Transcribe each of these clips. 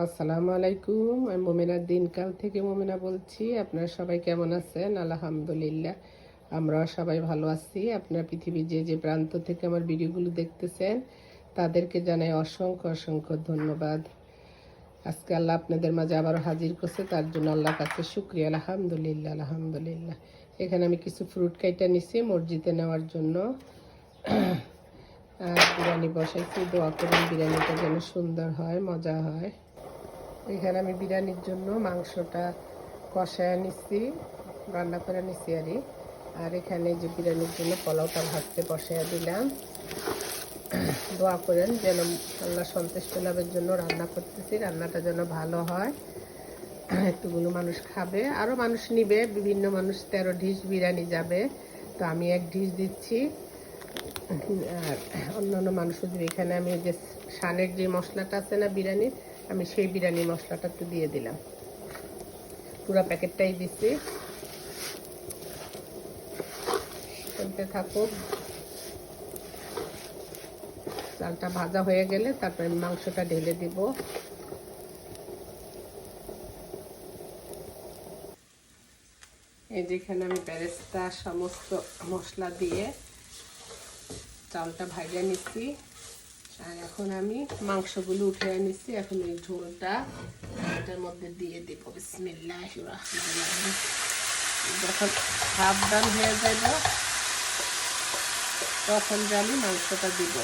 আসসালামু আলাইকুম, আমি মোমেনার দিনকাল থেকে মোমেনা বলছি। আপনারা সবাই কেমন আছেন? আলহামদুলিল্লাহ আমরা সবাই ভালো আছি। আপনার পৃথিবীর যে যে প্রান্ত থেকে আমার ভিডিওগুলো দেখতেছেন, তাদেরকে জানাই অসংখ্য অসংখ্য ধন্যবাদ। আজকে আল্লাহ আপনাদের মাঝে আবারও হাজির করছে, তার জন্য আল্লাহ কাছে শুক্রিয়া। আলহামদুলিল্লাহ আলহামদুলিল্লাহ। এখানে আমি কিছু ফ্রুট কাইটা নিছি মসজিদে নেওয়ার জন্য। বিরিয়ানি বসাইছি, দোয়া করুন বিরিয়ানিটা যেন সুন্দর হয়, মজা হয়। এখানে আমি বিরিয়ানির জন্য মাংসটা কষায় নিচ্ছি, রান্না করে নিচ্ছি আর আর এখানে যে বিরিয়ানির জন্য পোলাওটা ভাজতে বসায় দিলাম। দোয়া করেন যেন আল্লাহ সন্তুষ্ট লাভের জন্য রান্না করতেছি, রান্নাটা যেন ভালো হয়। এতগুলো মানুষ খাবে আরও মানুষ নিবে, বিভিন্ন মানুষ তেরো ঢিস বিরিয়ানি যাবে, তো আমি এক ঢিস দিচ্ছি। আর অন্যান্য মানুষও দিবে এখানে আমি যে সানের যে মশলাটা আছে না বিরিয়ানির আমি সেই বিরিয়ানি মশলাটা একটু দিয়ে দিলাম। পুরো প্যাকেটটাই দিচ্ছি। চলতে থাকুক। চালটা ভাজা হয়ে গেলে তারপরে মাংসটা ঢেলে দিব। এই যেখানে আমি প্যারেস্তা সমস্ত মশলা দিয়ে চালটা ভাজা নিচ্ছি। আর এখন আমি মাংসগুলো উঠে নিচ্ছি এখন এই ঝোলটা এটার মধ্যে দিয়ে দেবো। বিসমিল্লাহ যখন সাবধান হয়ে যাইব তখন যে আমি মাংসটা দিব।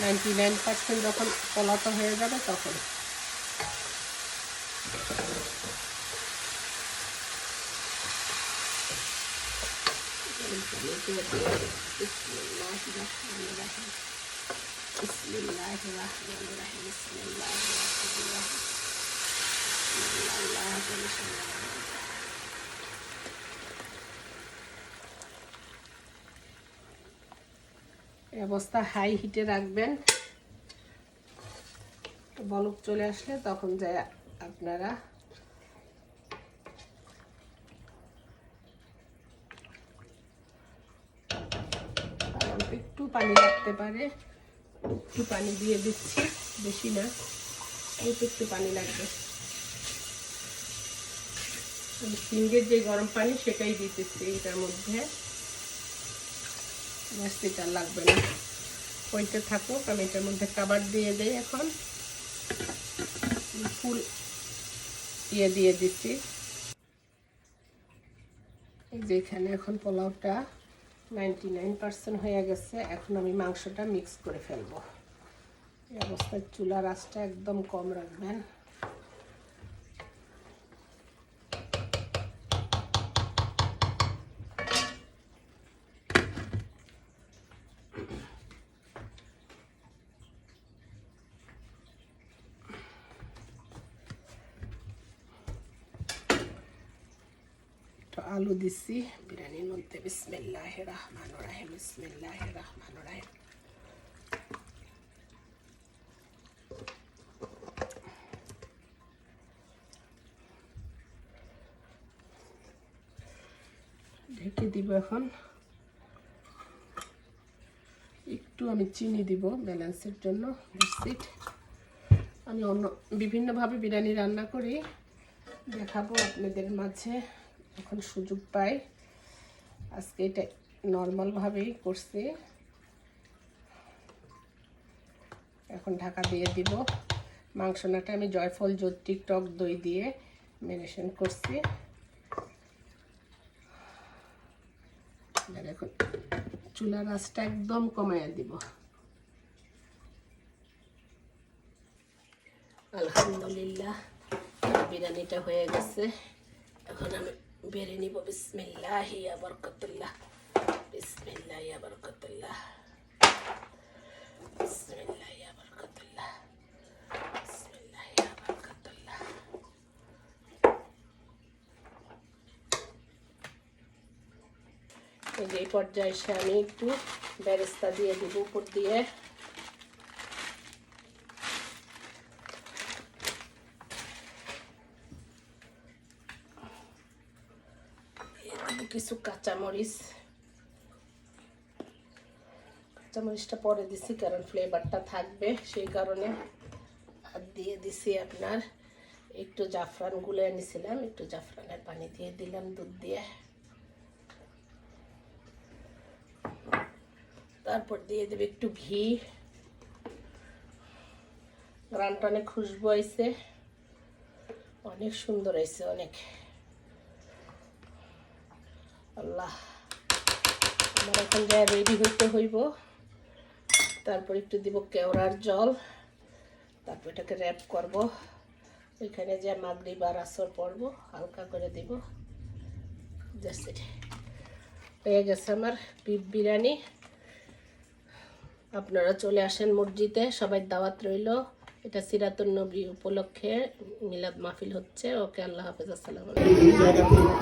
নাইনটি নাইন পার্সেন্ট যখন পলাত হয়ে যাবে, তখন। Thank you. بسم الله الرحمن الرحيم بسم الله الرحمن الرحيم بسم الله جل شانه এই অবস্থা হাই হিটে রাখবেন বলক চলে আসলে তখন যায় আপনারা একটু পানি লাগতে পারে একটু পানি দিয়ে দিচ্ছি, বেশি না। একটু একটু পানি লাগবে। সিঙ্গের যে গরম পানি, সেটাই দিতেছি এটার মধ্যে। মিষ্টিটা লাগবে না। ওইটা থাকুক আমি এটার মধ্যে কাবার দিয়ে দেই এখন। ফুল ইয়ে দিয়ে দিচ্ছি। এই যে এখানে এখন পোলাওটা নাইনটি নাইন পার্সেন্ট হয়ে গেছে। এখন আমি মাংসটা মিক্স করে ফেলব। এই অবস্থায় চুলার আঁচটা একদম কম রাখবেন। আলু দিছি বিরিয়ানির মধ্যে বিসমিল্লাহ রহমান রাহিম বিসমিল্লাহ রহমান রাহিম ঢেকে দিব এখন। একটু আমি চিনি দিব ব্যালেন্সের জন্য বিস্কিট আমি অন্য বিভিন্নভাবে বিরিয়ানি রান্না করি। দেখাবো আপনাদের মাঝে। এখন সুযোগ পাই। আজকে এটা নর্মালভাবেই করছি। এখন ঢাকা দিয়ে দিব। মাংসনাটা আমি জয়ফল জ্যোতিক টক দই দিয়ে মেরিনেশন করছি। এখন চুলার আঁচটা একদম কমাইয়া দিব। আলহামদুলিল্লাহ, বিরিয়ানিটা হয়ে গেছে। এখন আমি বেড়ে নিব বিসমিল্লাহ ইয়া বরকতুল্লাহ বিসমিল্লাহ ইয়া বরকতুল্লাহ বিসমিল্লাহ ইয়া বরকতুল্লাহ বিসমিল্লাহ ইয়া বরকতুল্লাহ এই যে পর্যায়ে এসে আমি একটু বেরেস্তা দিয়ে দিব, উপর দিয়ে। কিছু কাঁচামরিচ কাঁচামরিচটা পরে দিছি, কারণ ফ্লেভারটা থাকবে সেই কারণে। আর দিয়ে দিছি আপনার একটু জাফরান গুলে নিছিলাম একটু জাফরানের পানি দিয়ে দিলাম দুধ দিয়ে। তারপর দিয়ে দেবে একটু ঘি। গ্রানটা অনেক খুশবু আইছে। অনেক সুন্দর হয়েছে অনেক। আল্লাহ, আমার এখন যা রেডি হইতে হইব, তারপর একটু দিব কেওড়ার জল, তারপর এটাকে র্যাপ করব। ওইখানে যে মাগরিব আর আসর পড়ব, হালকা করে দিব। হয়ে গেছে আমার বিফ বিরিয়ানি। আপনারা চলে আসেন মসজিদে, সবাই দাওয়াত রইল। এটা সিরাতুল নবী উপলক্ষে মিলাদ মাহফিল হচ্ছে। ওকে আল্লাহ হাফেজ আসসালাম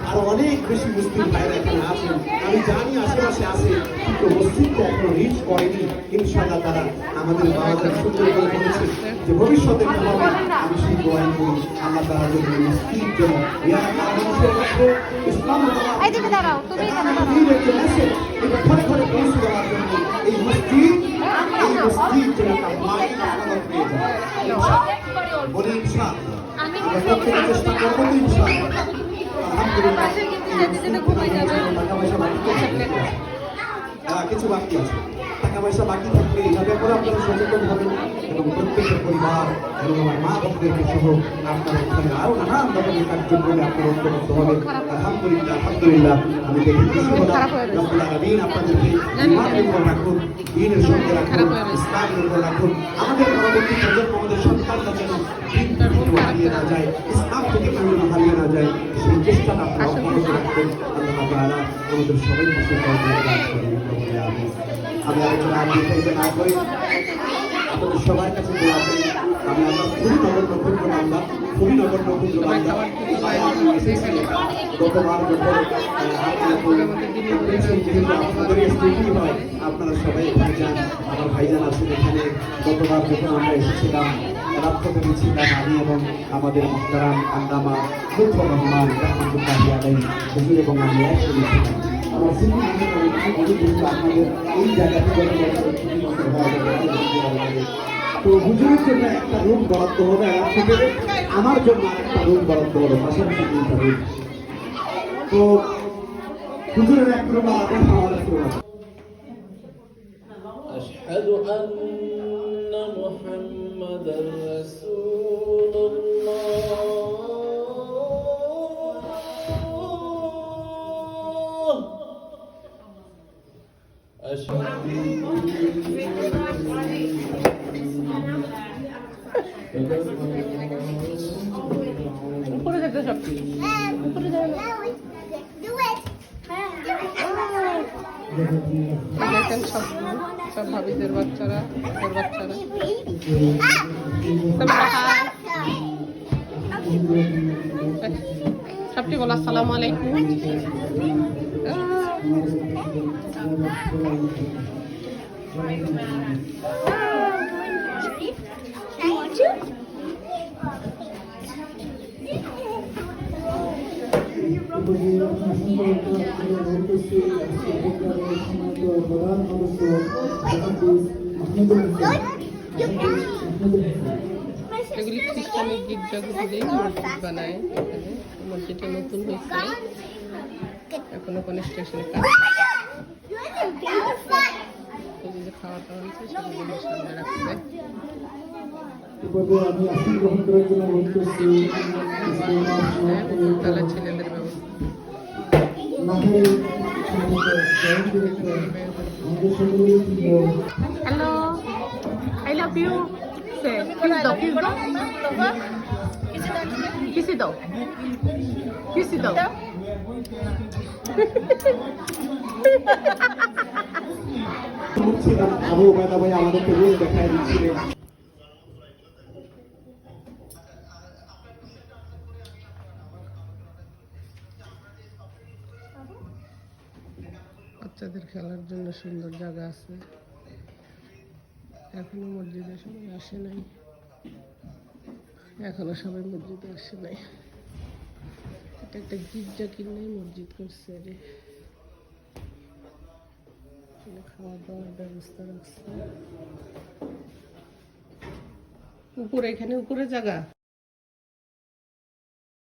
আরও অনেক বেশি মুসলিম ভাইরা এখানে আছেন আমি জানি আশেপাশে আছে কিন্তু মসজিদটা এখনও রিচ করেনি। ইনশাআল্লাহ তারা আমাদের বাবাদের সুন্দর করে বলেছে যে ভবিষ্যতে আমি সেই দোয়াই করি আল্লাহ তারা যদি মসজিদ দাঁড়াও, তুমি এখানে দাঁড়াও। ঘরে ঘরে পৌঁছে দেওয়ার জন্য এই মসজিদ এই মসজিদ যেন একটা মাইল ফলক পেয়ে যায়। বলি ইনশাআল্লাহ আমি চেষ্টা করব ইনশাআল্লাহ আলহামদুলিল্লাহ কিছু বাকি আছে। টাকা পয়সা বাকি থাকলে এইভাবে করে আপনারা সচেতন হবেন এবং প্রত্যেকের পরিবার এবং আমার মা বাবাদেরকে সহ আপনারা এখানে আরও নানান রকমের কার্যক্রমে আপনারা ঐক্যবদ্ধ হবেন। আলহামদুলিল্লাহ আলহামদুলিল্লাহ। আমি দেখে খুশি হলাম রব্বুল আলামিন আপনাদেরকে ইমানের উপর রাখুন দিনের সঙ্গে রাখুন ইসলামের উপর রাখুন। আমাদের পরবর্তী প্রজন্ম আমাদের সন্তানরা যেন হারিয়ে না যায় ইসলাম থেকে কেউ যেন হারিয়ে না যায় সেই চেষ্টাটা আপনারা অব্যাহত রাখবেন আল্লাহ আমাদের দান করুন বলে আমি আলোচনা আর দীর্ঘায়িত না করি আপনাদের সবার কাছে আমি আমরা খুবই নগণ্য ক্ষুদ্র আমরা খুবই নগণ্য আপনাদের স্মৃতি হয়, আপনারা সবাই এখানে যান আমার ভাইজান আছেন এখানে। গতবার যখন আমরা এসেছিলাম রাত্রে ছিলাম আমি এবং আমাদের মোহতারাম আন্দামা লুৎফর রহমান রহমতুল্লাহ আলাই হুজুর এবং আমি একসাথে ছিলাম আমার স্মৃতি মনে করে অনেক কিন্তু আপনাদের এই জায়গাতে গত বছর ছুটি বছর হওয়া যাবে তো হুজুরের জন্য একটা রুম বরাদ্দ হবে আর আপনাদের আমার জন্য একটা রুম বরাদ্দ হবে পাশাপাশি তিনটা রুম তো হুজুরের এক রুম আর আপনার আমার এক রুম আছে أشهد أن محمدا رسول الله أشهد উপরে যেতে সব উপরে যাবে দেখেন সব সব ভাবিদের বাচ্চারা ওর বাচ্চারা। সবটি বলো আসসালামু আলাইকুম। এগুলি খ্রিস্টানি গির্জাগুলিতেই বানায় এখানে। নতুন হয়েছে। এখনও কনস্ট্রাকশন কাজ খাওয়া দাওয়া হয়েছে সেগুলো সামনে করছি তাহলে ছেলেদের ব্যবস্থা। Hello I love you say kiss দাও কিস দাও কিসি দাও কিসি দাও উবায়দা ভাই আমাদেরকে রুম দেখায় দিচ্ছিলেন। খেলার জন্য সুন্দর জায়গা আছে। এখনও মসজিদে সবাই আসে নাই। এখনও সবাই মসজিদে আসে নাই। এটা একটা গির্জা কিনে মসজিদ করছে রে। খাওয়া দাওয়ার ব্যবস্থা রাখছে। উপরে, এখানে উপরে জায়গা?